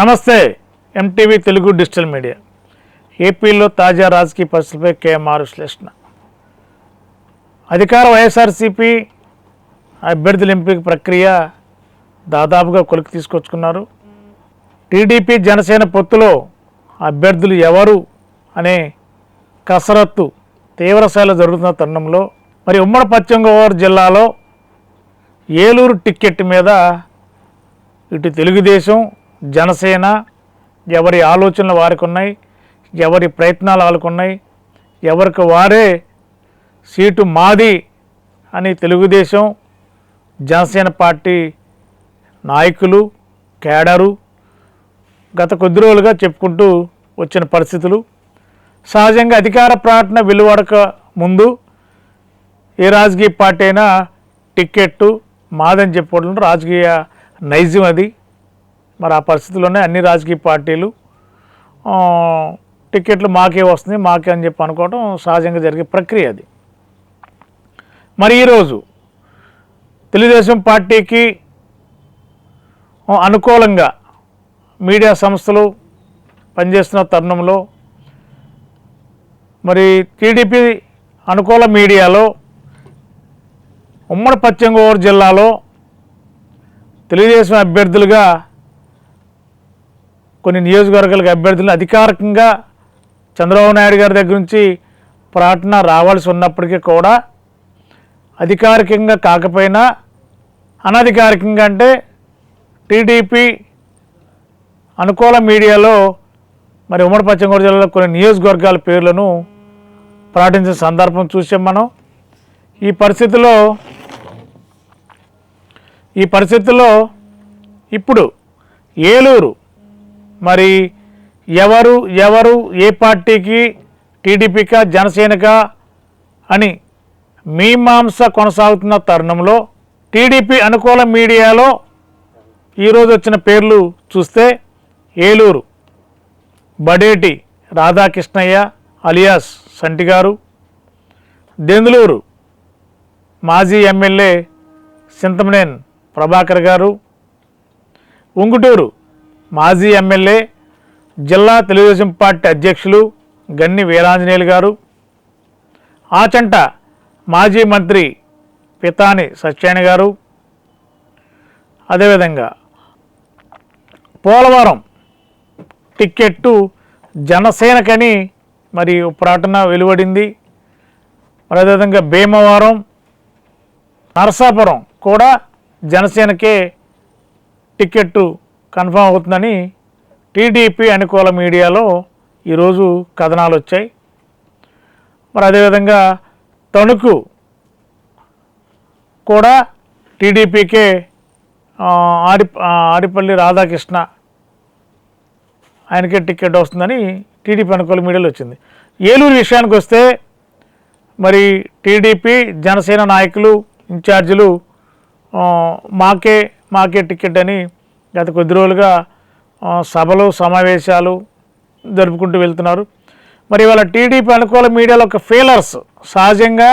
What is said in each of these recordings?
నమస్తే MTV Telugu digital media. ఏపీలో తాజా రాజకీయ పరిస్థితులపై కేఎంఆర్ విశ్లేషణ. అధికార వైఎస్ఆర్సీపీ అభ్యర్థుల ఎంపిక ప్రక్రియ దాదాపుగా కొలికి తీసుకొచ్చుకున్నారు. టీడీపీ జనసేన పొత్తులో అభ్యర్థులు ఎవరు అనే కసరత్తు తీవ్రస్థాయిలో జరుగుతున్న తరుణంలో మరి ఉమ్మడి పశ్చిమ గోదావరి జిల్లాలో ఏలూరు టిక్కెట్ మీద ఇటు తెలుగుదేశం జనసేన ఎవరి ఆలోచనలు వారికి ఉన్నాయి ఎవరి ప్రయత్నాలు వాళ్ళకు ఉన్నాయి ఎవరికి వారే సీటు మాది అని తెలుగుదేశం జనసేన పార్టీ నాయకులు కేడరు గత కొద్ది రోజులుగా చెప్పుకుంటూ వచ్చిన పరిస్థితులు. సహజంగా అధికార ప్రకటన వెలువడక ముందు ఏ రాజకీయ పార్టీ అయినా టిక్కెట్టు మాదని చెప్పుకోవడం రాజకీయ నైజం అది. మరి ఆ పరిస్థితుల్లోనే అన్ని రాజకీయ పార్టీలు టికెట్లు టిక్కెట్లు మాకే వస్తుంది మాకే అని చెప్పి అనుకోవడం సహజంగా జరిగే ప్రక్రియ అది. మరి ఈరోజు తెలుగుదేశం పార్టీకి అనుకూలంగా మీడియా సంస్థలు పనిచేస్తున్న తరుణంలో మరి టీడీపీ అనుకూల మీడియాలో ఉమ్మడి పశ్చిమ గోదావరి జిల్లాలో తెలుగుదేశం అభ్యర్థులుగా కొన్ని నియోజకవర్గాలకు అభ్యర్థులను అధికారికంగా చంద్రబాబు నాయుడు గారి దగ్గర నుంచి ప్రకటన రావాల్సి ఉన్నప్పటికీ కూడా అధికారికంగా కాకపోయినా అనధికారికంగా అంటే టీడీపీ అనుకూల మీడియాలో మరి ఉమ్మడి పశ్చిమ గోదావరి జిల్లాలో కొన్ని నియోజకవర్గాల పేర్లను ప్రకటించిన సందర్భం చూసాం మనం. ఈ పరిస్థితిలో ఈ పరిస్థితుల్లో ఇప్పుడు ఏలూరు మరి ఎవరు ఎవరు ఏ పార్టీకి టీడీపీకా జనసేనకా అని మీమాంస కొనసాగుతున్న తరుణంలో టీడీపీ అనుకూల మీడియాలో ఈరోజు వచ్చిన పేర్లు చూస్తే ఏలూరు బడేటి రాధాకృష్ణయ్య అలియాస్ సంటి గారు దెందులూరు మాజీ ఎమ్మెల్యే చింతమనేన్ ప్రభాకర్ గారు ఉంగుటూరు మాజీ ఎమ్మెల్యే జిల్లా తెలుగుదేశం పార్టీ అధ్యక్షులు గన్ని వీరాంజనేయులు గారు ఆచంట మాజీ మంత్రి పితాని సత్యాయన గారు. అదేవిధంగా పోలవరం టిక్కెట్టు జనసేనకని మరి ఓ ప్రకటన వెలువడింది. మరి అదేవిధంగా భీమవరం నరసాపురం కూడా జనసేనకే టిక్కెట్టు కన్ఫర్మ్ అవుతుందని టీడీపీ అనుకూల మీడియాలో ఈరోజు కథనాలు వచ్చాయి మరి అదేవిధంగా తణుకు కూడా టీడీపీకే ఆడి ఆరి ఆరిపల్లి రాధాకృష్ణ ఆయనకే టికెట్ వస్తుందని టీడీపీ అనుకూల మీడియాలో వచ్చింది. ఏలూరు విషయానికి వస్తే మరి టీడీపీ జనసేన నాయకులు ఇన్ఛార్జీలు మాకే మాకే టికెట్ అని గత కొద్ది రోజులుగా సభలు సమావేశాలు జరుపుకుంటూ వెళ్తున్నారు. మరి ఇవాళ టీడీపీ అనుకూల మీడియాలో ఒక ఫీలర్స్. సహజంగా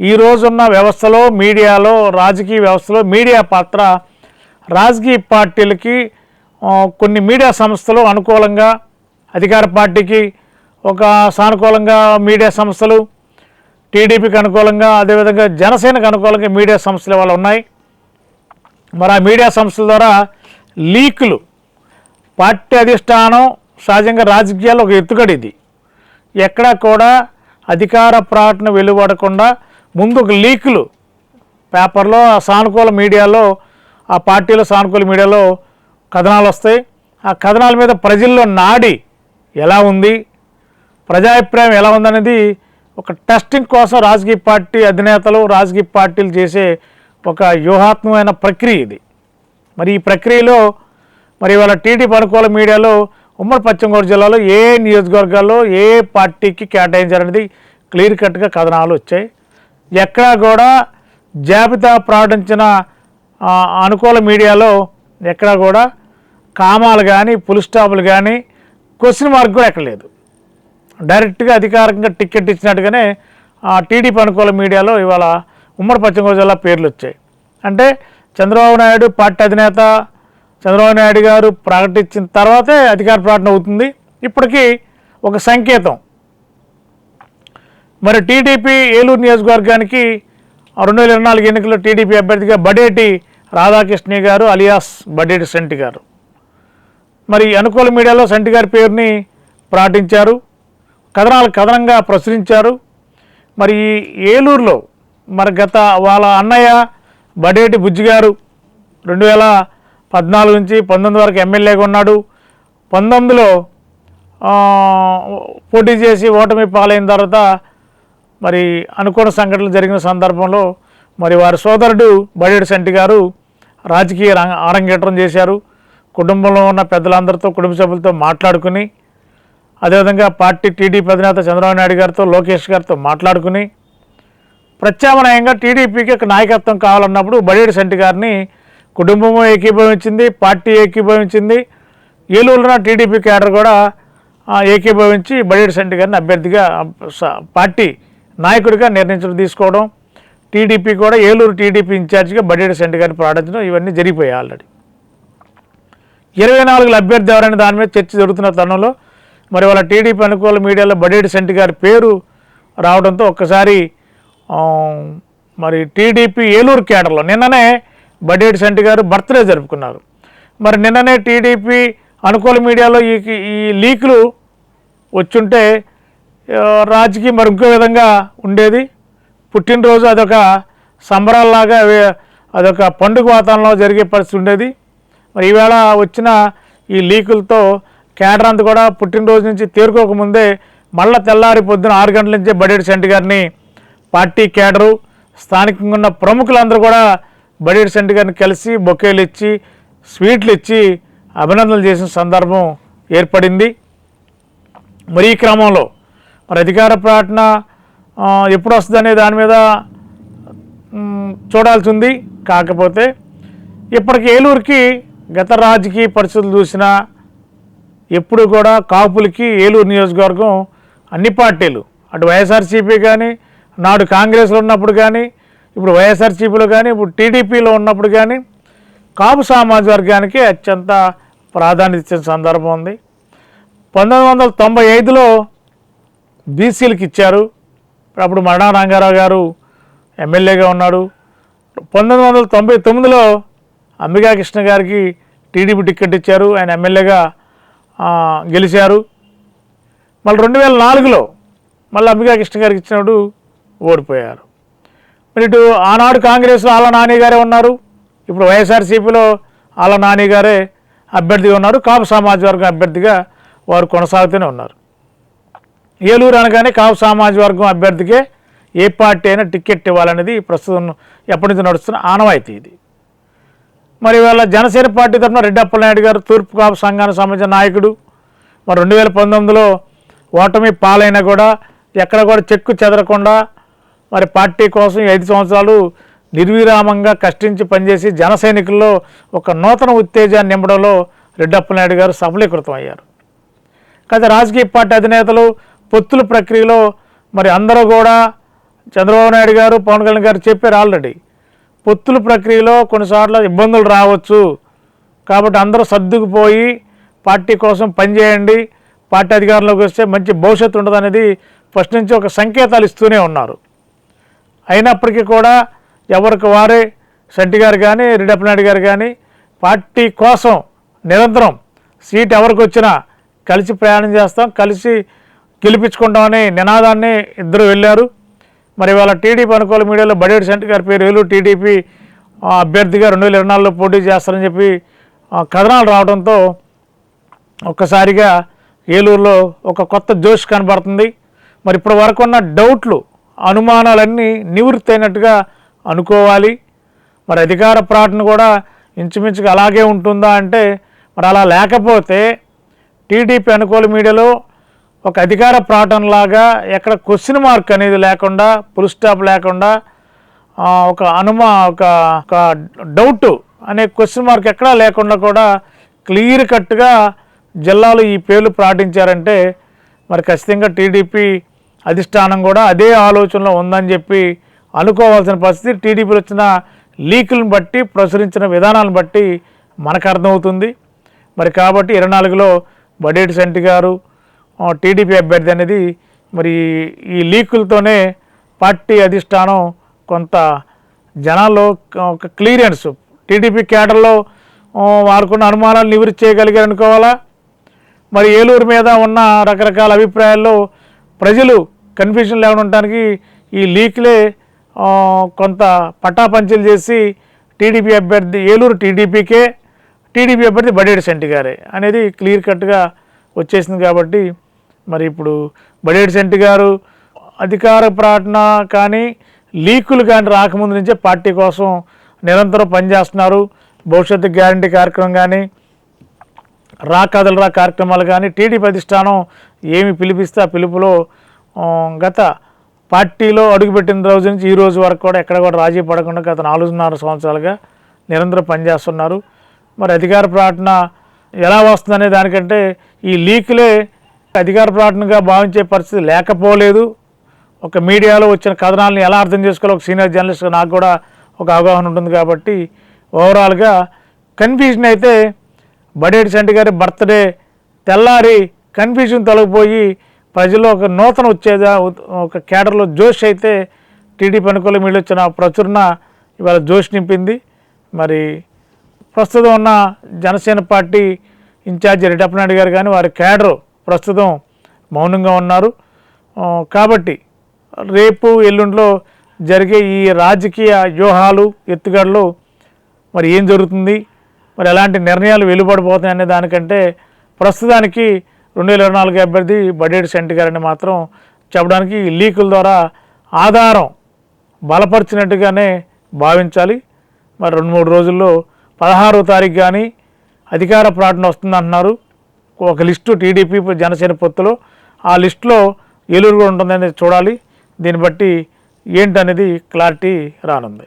ఈ రోజున్న వ్యవస్థలో మీడియాలో రాజకీయ వ్యవస్థలో మీడియా పాత్ర రాజకీయ పార్టీలకి కొన్ని మీడియా సంస్థలు అనుకూలంగా అధికార పార్టీకి ఒక సానుకూలంగా మీడియా సంస్థలు టీడీపీకి అనుకూలంగా అదేవిధంగా జనసేనకు అనుకూలంగా మీడియా సంస్థలు ఇవాళ ఉన్నాయి. మరి ఆ మీడియా సంస్థల ద్వారా లీకులు. పార్టీ అధిష్టానం సహజంగా రాజకీయాలు ఒక ఎత్తుగడ ఇది ఎక్కడా కూడా అధికార ప్రకటన వెలువడకుండా ముందు ఒక లీకులు. పేపర్లో ఆ సానుకూల మీడియాలో ఆ పార్టీలో సానుకూల మీడియాలో కథనాలు వస్తాయి. ఆ కథనాల మీద ప్రజల్లో నాడి ఎలా ఉంది ప్రజాభిప్రాయం ఎలా ఉందనేది ఒక టెస్టింగ్ కోసం రాజకీయ పార్టీ అధినేతలు రాజకీయ పార్టీలు చేసే ఒక వ్యూహాత్మకమైన ప్రక్రియ ఇది. మరి ఈ ప్రక్రియలో మరి ఇవాళ టీడీపీ అనుకూల మీడియాలో ఉమ్మడి పశ్చిమ గోదావరి జిల్లాలో ఏ నియోజకవర్గాల్లో ఏ పార్టీకి కేటాయించారనేది క్లియర్ కట్గా కథనాలు వచ్చాయి. ఎక్కడా కూడా జాబితా ప్రకటించిన అనుకూల మీడియాలో ఎక్కడా కూడా కామాలు కానీ పులిస్టాపులు కానీ క్వశ్చన్ మార్క్ కూడా ఎక్కడ లేదు డైరెక్ట్గా అధికారికంగా టికెట్ ఇచ్చినట్టుగానే ఆ టీడీపీ అనుకూల మీడియాలో ఇవాళ ఉమ్మడి పశ్చిమ గోదావరి జిల్లా పేర్లు వచ్చాయి. అంటే చంద్రబాబు నాయుడు పార్టీ అధినేత చంద్రబాబు నాయుడు గారు ప్రకటించిన తర్వాతే అధికార ప్రకటన అవుతుంది. ఇప్పటికీ ఒక సంకేతం. మరి టీడీపీ ఏలూరు నియోజకవర్గానికి రెండు వేల ఇరవై నాలుగు ఎన్నికల్లో టీడీపీ అభ్యర్థిగా బడేటి రాధాకృష్ణ గారు అలియాస్ బడేటి సెంటి గారు. మరి అనుకూల మీడియాలో సెంటి గారి పేరుని ప్రకటించారు. కథనాలు కథనంగా ప్రచురించారు. మరి ఏలూరులో మరి గత వాళ్ళ అన్నయ్య బడేటి బుజ్జి గారు రెండు వేల పద్నాలుగు నుంచి పంతొమ్మిది వరకు ఎమ్మెల్యేగా ఉన్నాడు. పంతొమ్మిదిలో పోటీ చేసి ఓటమి పాలైన తర్వాత మరి అనుకోని సంఘటనలు జరిగిన సందర్భంలో మరి వారి సోదరుడు బడేటి శెట్టి గారు రాజకీయ రంగ ఆరంగేట్రం చేశారు. కుటుంబంలో ఉన్న పెద్దలందరితో కుటుంబ సభ్యులతో మాట్లాడుకుని అదేవిధంగా పార్టీ టీడీపీ అధినేత చంద్రబాబు నాయుడు గారితో లోకేష్ గారితో మాట్లాడుకుని ప్రత్యామ్నాయంగా టీడీపీకి ఒక నాయకత్వం కావాలన్నప్పుడు బడేడు సంటి గారిని కుటుంబము ఏకీభవించింది పార్టీ ఏకీభవించింది. ఏలూరులో టీడీపీ క్యాడర్ కూడా ఏకీభవించి బడేడు సంటి గారిని అభ్యర్థిగా పార్టీ నాయకుడిగా నిర్ణయించడం తీసుకోవడం. టీడీపీ కూడా ఏలూరు టీడీపీ ఇన్ఛార్జిగా బడేడు సంటి గారిని ప్రారంభించడం ఇవన్నీ జరిగిపోయాయి ఆల్రెడీ. ఇరవై నాలుగుల అభ్యర్థి ఎవరైనా దాని మీద చర్చ జరుగుతున్న తరుణంలో మరి వాళ్ళ టీడీపీ అనుకూల మీడియాలో బడేడు సంటి గారి పేరు రావడంతో ఒక్కసారి మరి టీడీపీ ఏలూరు కేడర్లో నిన్ననే బడేడి సెంటి గారు బర్త్డే జరుపుకున్నారు. మరి నిన్ననే టీడీపీ అనుకూల మీడియాలో ఈ ఈ లీకులు వచ్చుంటే రాజకీయం మరి ఇంకో విధంగా ఉండేది. పుట్టినరోజు అదొక సంబరాల్లాగా అదొక పండుగ వాతావరణంలో జరిగే పరిస్థితి ఉండేది. మరి ఈవేళ వచ్చిన ఈ లీకులతో క్యాడర్ అంతా కూడా పుట్టినరోజు నుంచి తేరుకోకముందే మళ్ళా తెల్లారి పొద్దున ఆరు గంటల నుంచే బడేటి సెంటి గారిని పార్టీ కేడరు స్థానికంగా ఉన్న ప్రముఖులందరూ కూడా బడేటి సెంటి గారిని కలిసి బొకేలు ఇచ్చి స్వీట్లు ఇచ్చి అభినందనలు చేసిన సందర్భం ఏర్పడింది. మరి ఈ క్రమంలో మరి అధికార ప్రకటన ఎప్పుడు వస్తుందనే దాని మీద చూడాల్సి ఉంది. కాకపోతే ఇప్పటికి ఏలూరుకి గత రాజకీయ పరిస్థితులు చూసినా ఎప్పుడు కూడా కాపులకి ఏలూరు నియోజకవర్గం అన్ని పార్టీలు అటు వైఎస్ఆర్సీపీ కానీ నాడు కాంగ్రెస్లో ఉన్నప్పుడు కానీ ఇప్పుడు వైఎస్ఆర్సీపీలో కానీ ఇప్పుడు టీడీపీలో ఉన్నప్పుడు కానీ కాపు సామాజిక వర్గానికి అత్యంత ప్రాధాన్యత ఇచ్చిన సందర్భం ఉంది. పంతొమ్మిది వందల తొంభై ఐదులో బీసీలకు ఇచ్చారు. అప్పుడు మరణా రంగారావు గారు ఎమ్మెల్యేగా ఉన్నాడు. పంతొమ్మిది వందల తొంభై తొమ్మిదిలో అంబికా కృష్ణ గారికి టీడీపీ టికెట్ ఇచ్చారు. ఆయన ఎమ్మెల్యేగా గెలిచారు. మళ్ళీ రెండు వేల నాలుగులో మళ్ళీ అంబికా కృష్ణ గారికి ఇచ్చినప్పుడు ఓడిపోయారు. మరి ఇటు ఆనాడు కాంగ్రెస్లో ఆళ్ళ నాని గారే ఉన్నారు. ఇప్పుడు వైఎస్ఆర్సీపీలో ఆళ్ళ నాని గారే అభ్యర్థిగా ఉన్నారు. కాపు సమాజ వర్గం అభ్యర్థిగా వారు కొనసాగుతూనే ఉన్నారు. ఏలూరు అనగానే కాపు సమాజ వర్గం అభ్యర్థికే ఏ పార్టీ అయినా టికెట్ ఇవ్వాలనేది ప్రస్తుతం ఎప్పటి నుంచి నడుస్తున్న ఆనవాయితీ ఇది. మరి ఇవాళ జనసేన పార్టీ తరఫున రెడ్డప్పలనాయుడు గారు తూర్పు కాపు సంఘానికి సంబంధించిన నాయకుడు. మరి రెండు వేల పంతొమ్మిదిలో ఓటమి పాలైనా కూడా ఎక్కడ కూడా చెక్కు చెదరకుండా మరి పార్టీ కోసం ఐదు సంవత్సరాలు నిర్విరామంగా కష్టించి పనిచేసి జన సైనికుల్లో ఒక నూతన ఉత్తేజాన్ని నింపడంలో రెడ్డప్పనాయుడు గారు సఫలీకృతం అయ్యారు. కాకపోతే రాజకీయ పార్టీ అధినేతలు పొత్తుల ప్రక్రియలో మరి అందరూ కూడా చంద్రబాబు నాయుడు గారు పవన్ కళ్యాణ్ గారు చెప్పారు ఆల్రెడీ. పొత్తుల ప్రక్రియలో కొన్నిసార్లు ఇబ్బందులు రావచ్చు. కాబట్టి అందరూ సర్దుకుపోయి పార్టీ కోసం పనిచేయండి పార్టీ అధికారంలోకి వస్తే మంచి భవిష్యత్తు ఉండదనేది ఫస్ట్ నుంచి ఒక సంకేతాలు ఇస్తూనే ఉన్నారు. అయినప్పటికీ కూడా ఎవరికి వారే శెట్టి గారు కానీ రెడ్డప్పనాయుడు గారు కానీ పార్టీ కోసం నిరంతరం సీట్ ఎవరికి వచ్చినా కలిసి ప్రయాణం చేస్తాం కలిసి గెలిపించుకుంటామని నినాదాన్ని ఇద్దరు వెళ్ళారు. మరి ఇవాళ టీడీపీ అనుకూల మీడియాలో బడేటి శెట్టి గారి పేరు వేలు టీడీపీ అభ్యర్థిగా రెండు వేల ఇరవై నాలుగులో పోటీ చేస్తారని చెప్పి కథనాలు రావడంతో ఒక్కసారిగా ఏలూరులో ఒక కొత్త జోష్ కనబడుతుంది. మరి ఇప్పటి వరకు ఉన్న డౌట్లు అనుమానాలన్నీ నివృత్తి అయినట్టుగా అనుకోవాలి. మరి అధికార ప్రాటన కూడా ఇంచుమించుగా అలాగే ఉంటుందా అంటే మరి అలా లేకపోతే టీడీపీ అనుకూల మీడియాలో ఒక అధికార ప్రకటనలాగా ఎక్కడ క్వశ్చన్ మార్క్ అనేది లేకుండా ఫుల్ స్టాప్ లేకుండా ఒక అనుమా ఒక ఒక డౌట్ అనే క్వశ్చన్ మార్క్ ఎక్కడా లేకుండా కూడా క్లియర్ కట్గా జిల్లాలో ఈ పేర్లు ప్రకటించారంటే మరి ఖచ్చితంగా టీడీపీ అధిష్టానం కూడా అదే ఆలోచనలో ఉందని చెప్పి అనుకోవాల్సిన పరిస్థితి టీడీపీలో వచ్చిన లీకులను బట్టి ప్రచురించిన విధానాలను బట్టి మనకు అర్థమవుతుంది. మరి కాబట్టి ఇరవై నాలుగులో బడేటి సంటి గారు టీడీపీ అభ్యర్థి అనేది మరి ఈ లీకులతోనే పార్టీ అధిష్టానం కొంత జనాల్లో ఒక క్లియరెన్స్ టీడీపీ క్యాడర్లో వారుకున్న అనుమానాలు నివృత్తి చేయగలిగారు అనుకోవాలా? మరి ఏలూరు మీద ఉన్న రకరకాల అభిప్రాయాల్లో ప్రజలు కన్ఫ్యూజన్ లేకుండా ఉండటానికి ఈ లీక్లే కొంత పటాపంచలు చేసి టీడీపీ అభ్యర్థి ఏలూరు టీడీపీకే టీడీపీ అభ్యర్థి బడేడి సెంటి గారే అనేది క్లియర్ కట్గా వచ్చేసింది కాబట్టి మరి ఇప్పుడు బడేడి సెంటి గారు అధికార ప్రకటన కానీ లీకులు కానీ రాకముందు నుంచే పార్టీ కోసం నిరంతరం పనిచేస్తున్నారు. భవిష్యత్తు గ్యారంటీ కార్యక్రమం కానీ రా కదలరా కార్యక్రమాలు కానీ టీడీపీ అధిష్టానం ఏమి పిలిపిస్తే ఆ పిలుపులో గత పార్టీలో అడుగుపెట్టిన రోజు నుంచి ఈ రోజు వరకు కూడా ఎక్కడ కూడా రాజీ పడకుండా గత నాలుగున్నర సంవత్సరాలుగా నిరంతరం పనిచేస్తున్నారు. మరి అధికార ప్రకటన ఎలా వస్తుందనే దానికంటే ఈ లీక్లే అధికార ప్రకటనగా భావించే పరిస్థితి లేకపోలేదు. ఒక మీడియాలో వచ్చిన కథనాలను ఎలా అర్థం చేసుకోవాలో ఒక సీనియర్ జర్నలిస్ట్గా నాకు కూడా ఒక అవగాహన ఉంటుంది కాబట్టి ఓవరాల్గా కన్ఫ్యూజన్ అయితే బడేటి సంటి గారి బర్త్డే తెల్లారి కన్ఫ్యూజన్ తొలగిపోయి ప్రజల్లో ఒక నూతన వచ్చేదా ఒక కేడర్లో జోష్ అయితే టీడీపీ అనుకూల మీరు వచ్చిన ప్రచురణ ఇవాళ జోష్ నింపింది. మరి ప్రస్తుతం ఉన్న జనసేన పార్టీ ఇన్ఛార్జి రెడ్డప్పనాయుడు గారు కానీ వారి కేడరు ప్రస్తుతం మౌనంగా ఉన్నారు. కాబట్టి రేపు ఎల్లుండిలో జరిగే ఈ రాజకీయ వ్యూహాలు ఎత్తుగడలు మరి ఏం జరుగుతుంది? మరి ఎలాంటి నిర్ణయాలు వెలువడిపోతాయి అనే దానికంటే ప్రస్తుతానికి రెండు వేల ఇరవై నాలుగు అభ్యర్థి బడేటి సెంటి గారిని మాత్రం చెప్పడానికి లీకుల ద్వారా ఆధారం బలపరిచినట్టుగానే భావించాలి. మరి రెండు మూడు రోజుల్లో పదహారో తారీఖు కానీ అధికార ప్రాటన వస్తుందంటున్నారు. ఒక లిస్టు టీడీపీ జనసేన పొత్తులో ఆ లిస్టులో ఏలూరు కూడా ఉంటుందనేది చూడాలి. దీన్ని బట్టి ఏంటనేది క్లారిటీ రానుంది.